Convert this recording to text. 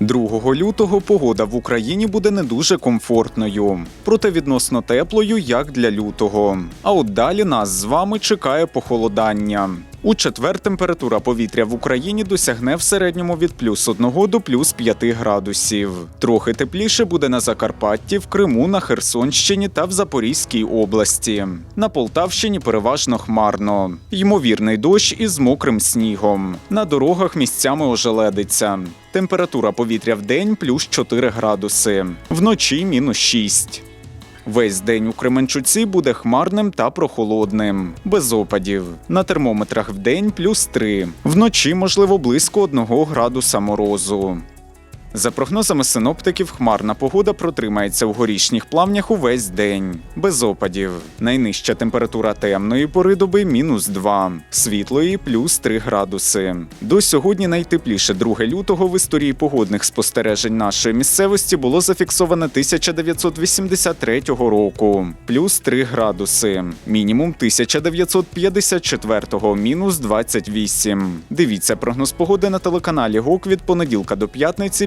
22 лютого погода в Україні буде не дуже комфортною, проте відносно теплою, як для лютого. А от далі нас з вами чекає похолодання. У четвер температура повітря в Україні досягне в середньому від плюс 1 до плюс 5 градусів. Трохи тепліше буде на Закарпатті, в Криму, на Херсонщині та в Запорізькій області. На Полтавщині переважно хмарно. Ймовірний дощ із мокрим снігом. На дорогах місцями ожеледиться. Температура повітря в день плюс 4 градуси, вночі мінус 6. Весь день у Кременчуці буде хмарним та прохолодним, без опадів. На термометрах в день плюс 3. Вночі, можливо, близько 1 градуса морозу. За прогнозами синоптиків, хмарна погода протримається в горішніх плавнях увесь день, без опадів. Найнижча температура темної пори доби мінус 2, світлої плюс 3 градуси. До сьогодні найтепліше 2 лютого в історії погодних спостережень нашої місцевості було зафіксовано 1983 року, плюс 3 градуси, мінімум 1954 мінус 28. Дивіться прогноз погоди на телеканалі ГОК від понеділка до п'ятниці